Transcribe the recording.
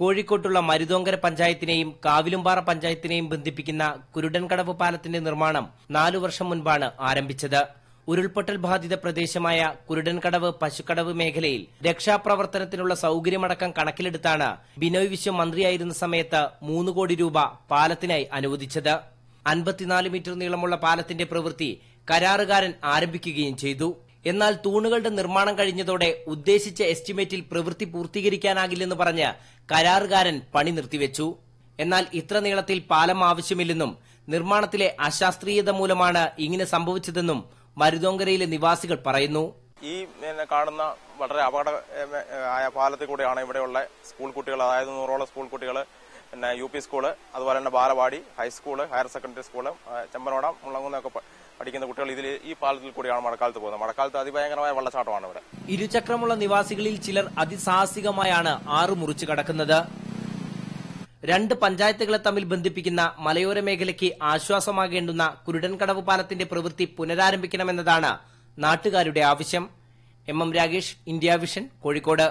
കോഴിക്കോട്ടുള്ള മരുതോങ്കര പഞ്ചായത്തിനെയും കാവിലുംപാറ പഞ്ചായത്തിനെയും ബന്ധിപ്പിക്കുന്ന കുരുടൻകടവ് പാലത്തിന്റെ നിർമ്മാണം നാലു വർഷം മുൻപാണ് ആരംഭിച്ചത്. ഉരുൾപൊട്ടൽ ബാധിത പ്രദേശമായ കുരുടൻകടവ് പശുക്കടവ് മേഖലയിൽ രക്ഷാപ്രവർത്തനത്തിനുള്ള സൌകര്യമടക്കം കണക്കിലെടുത്താണ് ബിനോയ് വിശ്വം മന്ത്രിയായിരുന്ന സമയത്ത് മൂന്ന് കോടി രൂപ പാലത്തിനായി അനുവദിച്ചത്. അൻപത്തിനാല് മീറ്റർ നീളമുള്ള പാലത്തിന്റെ പ്രവൃത്തി കരാറുകാരൻ ആരംഭിക്കുകയും ചെയ്തു. എന്നാൽ തൂണുകളുടെ നിർമ്മാണം കഴിഞ്ഞതോടെ ഉദ്ദേശിച്ച എസ്റ്റിമേറ്റിൽ പ്രവൃത്തി പൂർത്തീകരിക്കാനാകില്ലെന്ന് പറഞ്ഞ് കരാറുകാരൻ പണി നിർത്തിവെച്ചു. എന്നാൽ ഇത്ര നീളത്തിൽ പാലം ആവശ്യമില്ലെന്നും നിർമ്മാണത്തിലെ അശാസ്ത്രീയത മൂലമാണ് ഇങ്ങനെ സംഭവിച്ചതെന്നും മരുതോങ്കരയിലെ നിവാസികൾ പറയുന്നു. ഈ കാണുന്ന വളരെ അപകട ആയ പാലത്തിൽ കൂടെയാണ് ഇവിടെയുള്ള സ്കൂൾ കുട്ടികൾ അതായത് നൂറോളം സ്കൂൾ കുട്ടികൾ പിന്നെ യു പി സ്കൂൾ അതുപോലെ തന്നെ ബാലവാടി high school higher secondary school Chembanoda മുളങ്ങുന്നൊക്കെ പഠിക്കുന്ന കുട്ടികൾ ഇതിൽ ഈ പാലത്തിൽ കൂടിയാണ് മഴക്കാലത്ത് പോകുന്നത്. മഴക്കാലത്ത് അതിഭയങ്കരമായ വെള്ളച്ചാട്ടമാണ് ഇവിടെ. ഇരുചക്രമുള്ള നിവാസികളിൽ ചിലർ അതിസാഹസികമായാണ് ആറ് മുറിച്ചു കടക്കുന്നത്. രണ്ട് പഞ്ചായത്തുകളെ തമ്മിൽ ബന്ധിപ്പിക്കുന്ന മലയോര മേഖലയ്ക്ക് ആശ്വാസമാകേണ്ടുന്ന കുരുടൻകടവ് പാലത്തിന്റെ പ്രവൃത്തി പുനരാരംഭിക്കണമെന്നതാണ് നാട്ടുകാരുടെ ആവശ്യം. M M Ragesh India vision Kozhikode.